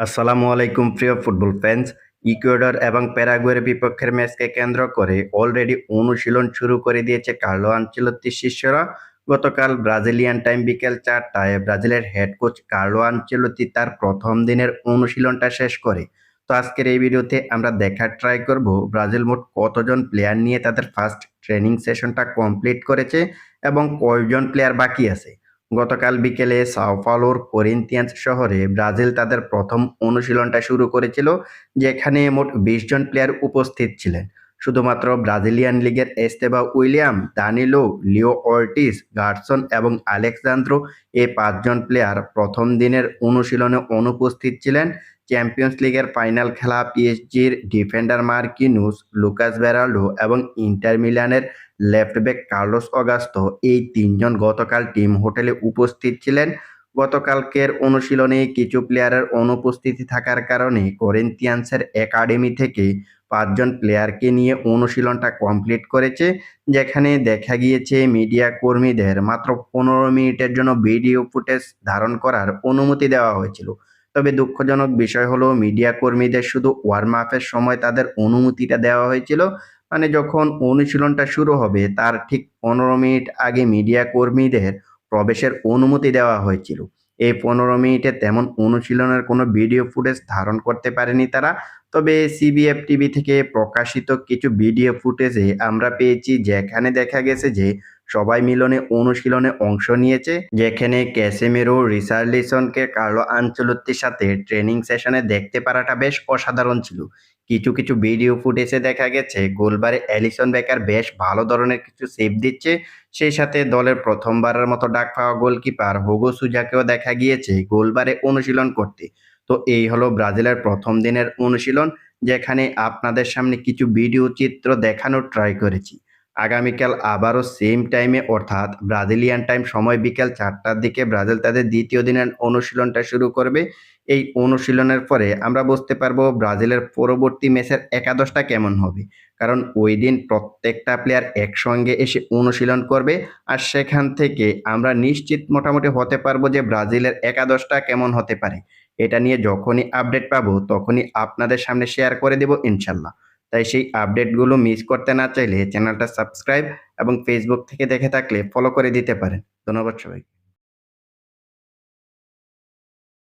আসসালামু আলাইকুম, প্রিয় ফুটবল ফ্যান্স ইকুয়েডর এবং প্যারাগুয়ের বিপক্ষের ম্যাচকে কেন্দ্র করে অলরেডি অনুশীলন শুরু করে দিয়েছে কার্লো আনচেলত্তির শিষ্যরা। গতকাল ব্রাজিলিয়ান টাইম বিকেল চারটায় ব্রাজিলের হেড কোচ কার্লো আনচেলত্তি তার প্রথম দিনের অনুশীলনটা শেষ করে। তো আজকের এই ভিডিওতে আমরা দেখার ট্রাই করব ব্রাজিল মোট কতজন প্লেয়ার নিয়ে তাদের ফার্স্ট ট্রেনিং সেশনটা কমপ্লিট করেছে এবং কয়জন প্লেয়ার বাকি আছে। গতকাল বিকেলে সাওপালোর করিন্তিয়ান্স শহরে ব্রাজিল তাদের প্রথম অনুশীলনটা শুরু করেছিল, যেখানে মোট বিশ জন প্লেয়ার উপস্থিত ছিলেন। শুধুমাত্র ব্রাজিলিয়ান লিগের Estevao William, Danilo, Leo Ortiz, Gerson এবং আলেক্সান্দ্রো এই পাঁচজন প্লেয়ার প্রথম দিনের অনুশীলনে অনুপস্থিত ছিলেন। চ্যাম্পিয়ন্স লিগের ফাইনাল খেলা পিএসজির ডিফেন্ডার মার্কিনুস, লুকাস বেরাল্ডো এবং ইন্টার মিলানের লেফট ব্যাক কার্লোস অগাস্তো এই তিনজন গতকাল টিম হোটেলে উপস্থিত ছিলেন। গতকালকের অনুশীলনে কিছু প্লেয়ারের অনুপস্থিতি থাকার কারণে করেন্তিয়ান্সের একাডেমি থেকে পাঁচজন প্লেয়ারকে নিয়ে অনুশীলনটা কমপ্লিট করেছে, যেখানে দেখা গিয়েছে মিডিয়া কর্মীদের মাত্র পনেরো মিনিটের জন্য ভিডিও ফুটেজ ধারণ করার অনুমতি দেওয়া হয়েছিল। তবে দুঃখজনক বিষয় হলো মিডিয়া কর্মীদের শুধু ওয়ার্ম আপের সময় তাদের অনুমতিটা দেওয়া হয়েছিল। মানে যখন অনুশীলনটা শুরু হবে, তার ঠিক পনেরো মিনিট আগে মিডিয়া কর্মীদের প্রবেশের অনুমতি দেওয়া হয়েছিল। এই পনেরো মিনিটে তেমন অনুশীলনের কোনো ভিডিও ফুটেজ ধারণ করতে পারেনি তারা। তবে সিবিএফ টিভি থেকে প্রকাশিত কিছু ভিডিও ফুটেজে আমরা পেয়েছি, যেখানে দেখা গেছে যে সবাই মিলনে অনুশীলনে অংশ নিয়েছে, যেখানে ক্যাসেমেরো রিসার্লিসনকে কার্লো আঞ্চলত্তির সাথে ট্রেনিং সেশনে দেখতে পারাটা বেশ অসাধারণ ছিল। কিছু কিছু ভিডিও ফুটেজে দেখা গেছে, গোলবারে অ্যালিসন বেকার বেশ ভালো ধরনের কিছু সেভ দিচ্ছে, সেই সাথে দলের প্রথমবারের মতো ডাক পাওয়া গোলকিপার হোগো সুজাকেও দেখা গিয়েছে গোলবারে অনুশীলন করতে। তো এই হলো ব্রাজিলের প্রথম দিনের অনুশীলন, যেখানে আপনাদের সামনে কিছু ভিডিও চিত্র দেখানোর ট্রাই করেছি। আগামীকাল আবারও সেম টাইমে অর্থাৎ ব্রাজিলিয়ান টাইম সময় বিকেল চারটার দিকে ব্রাজিল তাদের দ্বিতীয় দিনের অনুশীলনটা শুরু করবে। এই অনুশীলনের পরে আমরা বুঝতে পারব ব্রাজিলের পরবর্তী ম্যাচের একাদশটা কেমন হবে। কারণ ওই দিন প্রত্যেকটা প্লেয়ার একসঙ্গে এসে অনুশীলন করবে আর সেখান থেকে আমরা নিশ্চিত মোটামুটি হতে পারব যে ব্রাজিলের একাদশটা কেমন হতে পারে। এটা নিয়ে যখনই আপডেট পাবো, তখনই আপনাদের সামনে শেয়ার করে দেব, ইনশাল্লাহ। তাই সেই আপডেটগুলো মিস করতে না চাইলে চ্যানেলটা সাবস্ক্রাইব এবং ফেসবুক থেকে দেখে থাকলে ফলো করে দিতে পারেন। ধন্যবাদ সবাই